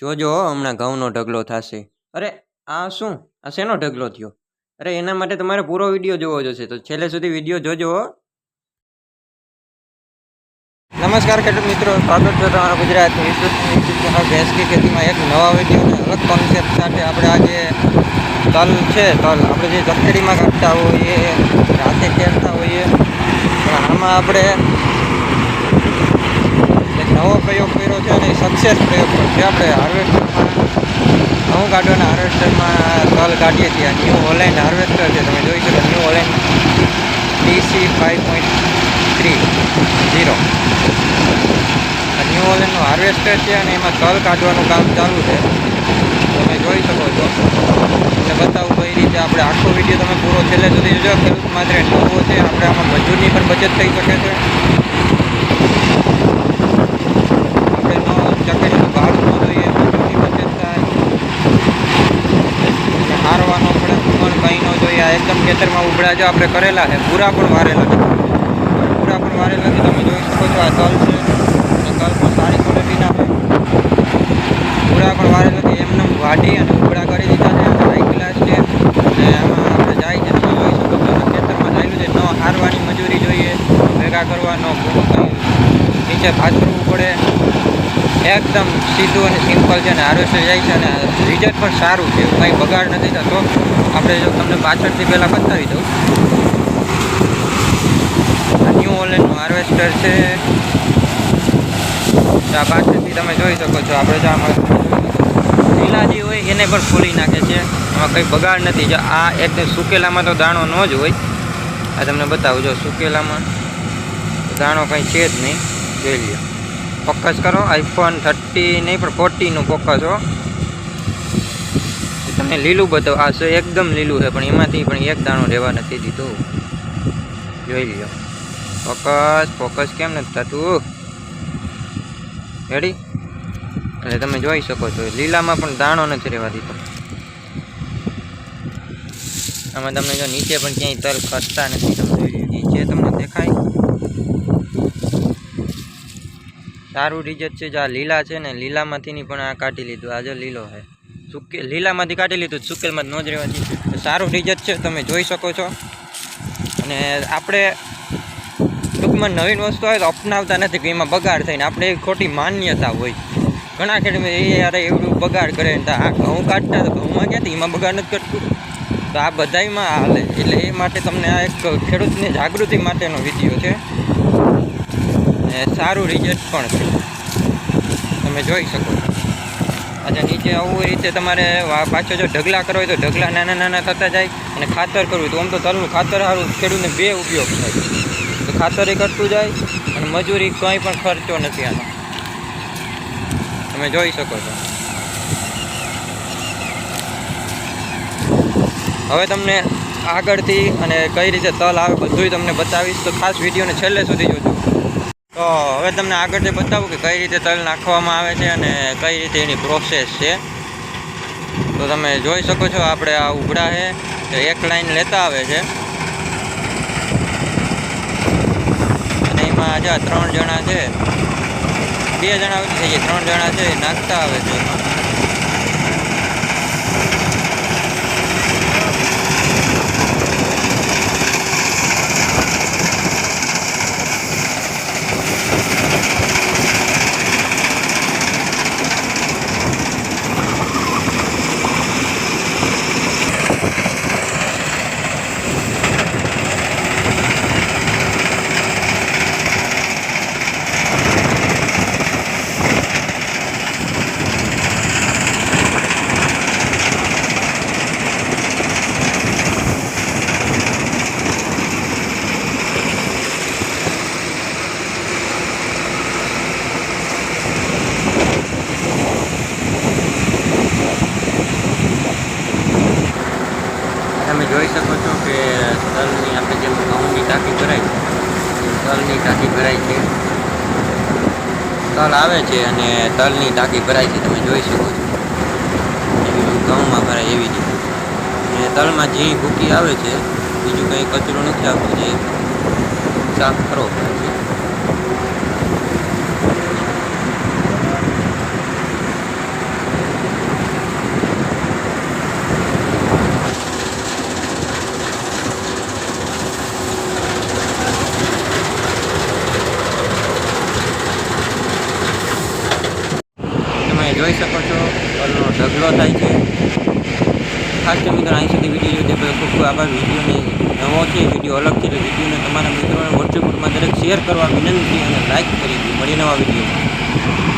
જોજો હમણાં ઘઉંનો ઢગલો થશે. અરે, આ શું? આ શેનો ઢગલો થયો? અરે, એના માટે તમારે પૂરો વીડિયો જોવો જોશે. તો છેલ્લે સુધી વીડિયો જોજો નમસ્કાર ખેડૂત મિત્રો, સ્વાગત છે તમારા ગુજરાત યુટ્યુબ ચેનલ ખેતીમાં એક નવા વીડિયો અલગ કોન્સેપ્ટ સાથે આપણે આજે તલ છે, તલ. આપણે જે જખેડીમાં કાઢતા હોઈએ હાથે ખેડતા હોઈએ આમાં આપણે પ્રયોગ કર્યો છે અને સક્સેસ પ્રયોગ કર્યો છે. આપણે હાર્વેસ્ટરમાં ઘઉં કાઢવાના હાર્વેસ્ટરમાં તલ કાઢીએ છીએ. ન્યૂ હોલેન્ડ હાર્વેસ્ટર છે. તમે જોઈ શકો New Holland DC five point three zero New હોલેન્ડનું harvester છે અને એમાં તલ કાઢવાનું કામ ચાલુ છે. તમે જોઈ શકો છો. એટલે બતાવું કઈ રીતે આપણે આખો વીડિયો તમે પૂરો છેલ્લે સુધી જોજો. ખેડૂત માત્ર નવો છે. આપણે આમાં મજૂરની પણ બચત થઈ શકે છે આપણે નો ચકડીનું ભાડું ન જોઈએ મજૂરની બચત થાય અને હારવાનો પડે પણ કંઈ ન જોઈએ આ એકદમ ખેતરમાં ઉભળા જો આપણે કરેલા છે, પૂરા પણ વારેલા છે. પૂરા પણ વારેલા છે, તમે જોઈ શકો છો આ તલ છે. અને તલ પણ સારી ક્વોલિટીના છે પૂરા પણ વારેલા છે, એમને વાટી અને ઉભળા કરી દીધા છે હાઈ છે. અને આમાં આપણે જાય છે, તમે જોઈ શકો છો ખેતરમાં જાયેલું છે, ન હારવાની મજૂરી જોઈએ, ભેગા કરવા ન નીચે ભાત પડે. એકદમ સીધું અને સિમ્પલ છે અને હાર્વેસ્ટર જાય છે અને રિઝલ્ટ પણ સારું છે કંઈ બગાડ નથી થતો. આપણે જો તમને પાછળથી પહેલાં બતાવી દઉં. આ ન્યૂ ઓલેન્ડનું હાર્વેસ્ટર છે. આ પાછળથી તમે જોઈ શકો છો, આપણે જો આમાં લીલા જે હોય એને પણ ખોલી નાખે છે. એમાં કંઈ બગાડ નથી, જો આ એકદમ સુકેલામાં તો દાણો ન જ હોય. આ તમને બતાવું, જો સુકેલામાં દાણો કંઈ છે જ નહીં. જોઈ લ્યો. ફોકસ કરો આઈફોન થર્ટી નહીં, પણ ફોર્ટીનું ફોકસ હો. તમને લીલું બતાવો આ છે એકદમ લીલું છે, પણ એમાંથી પણ એક દાણો રહેવા નથી દીધું. જોઈ લ્યો. ફોકસ ફોકસ કેમ નથી થતું? રેડી એટલે તમે જોઈ શકો છો, લીલામાં પણ દાણો નથી રહેવા દીધો. આમાં તમને જો નીચે પણ ક્યાંય તલ ખસતા નથી તમે જોઈ લ્યો. નીચે તમને દેખાય સારું રિઝલ્ટ છે જે આ લીલા છે ને લીલામાંથીની પણ આ કાઢી લીધું. આ જો લીલો છે. સુકે લીલામાંથી કાઢી લીધું, સુકેલમાં ન જ રહેવા સારું રિઝલ્ટ છે, તમે જોઈ શકો છો. અને આપણે ટૂંકમાં નવીન વસ્તુ આવે તો અપનાવતા નથી કે એમાં બગાડ થઈને. આપણે ખોટી માન્યતા હોય. ઘણા ખેડૂત એ યાર એવું બગાડ કરે ને આ ઘઉં કાઢતા તો ઘઉંમાં ક્યાંથી એમાં બગાડ નથી કરતું. તો આ બધાયમાં હાલે. એટલે એ માટે તમને આ એક ખેડૂતની જાગૃતિ માટેનો વીડિયો છે. સારું રિઝલ્ટ પણ છે. તમે જોઈ શકો છો. અચ્છા નીચે આવું રીતે તમારે પાછો જો ઢગલા કરો હોય તો ઢગલા નાના નાના થતા જાય અને ખાતર કરવું તો આમ તો તલનું ખાતર સારું ખેડૂતને બે ઉપયોગ થાય. તો ખાતર કરતું જાય અને મજૂરી કંઈ પણ ખર્ચો નથી આનો. તમે જોઈ શકો છો. હવે તમને આગળથી અને કઈ રીતે તલ આવે બધુંય તમને બતાવીશ. તો ખાસ વિડીયોને છેલ્લે સુધી જોજો. તો હવે તમને આગળથી બતાવું કે કઈ રીતે તલ નાખવામાં આવે છે અને કઈ રીતે એની પ્રોસેસ છે. તો તમે જોઈ શકો છો આપણે આ ઉભડા છે એક લાઈન લેતા આવે છે. અને એમાં આજે ત્રણ જણા છે, બે જણા થઈ જાય, ત્રણ જણા છે નાખતા આવે છે. એમાં તમે જોઈ શકો છો કે તલની આપણે જેમ ઘઉંની ટાંકી ભરાય છે. તલની ટાંકી ભરાય છે. તલ આવે છે અને તલની ટાંકી ભરાય છે, તમે જોઈ શકો છો. ઘઉંમાં ભરાય એવી રીતે. અને તલમાં ઝીણી ભૂકી આવે છે, બીજું કંઈ કચરો નથી આવતું, જે સાફ કરવો પડે છે શકો છો તલનો ઢગલો થાય છે ખાસ તો મિત્રો અહીં સુધી વીડિયો જોઈ તે ખૂબ ખૂબ આભાર. વિડીયોને નવો છે, વીડિયો અલગ છે એટલે વિડીયોને તમારા મિત્રોને વોટ્સએપ ગ્રુપમાં દરેક શેર કરવા વિનંતી અને લાઇક કરી હતી મળી નવા વિડીયોમાં.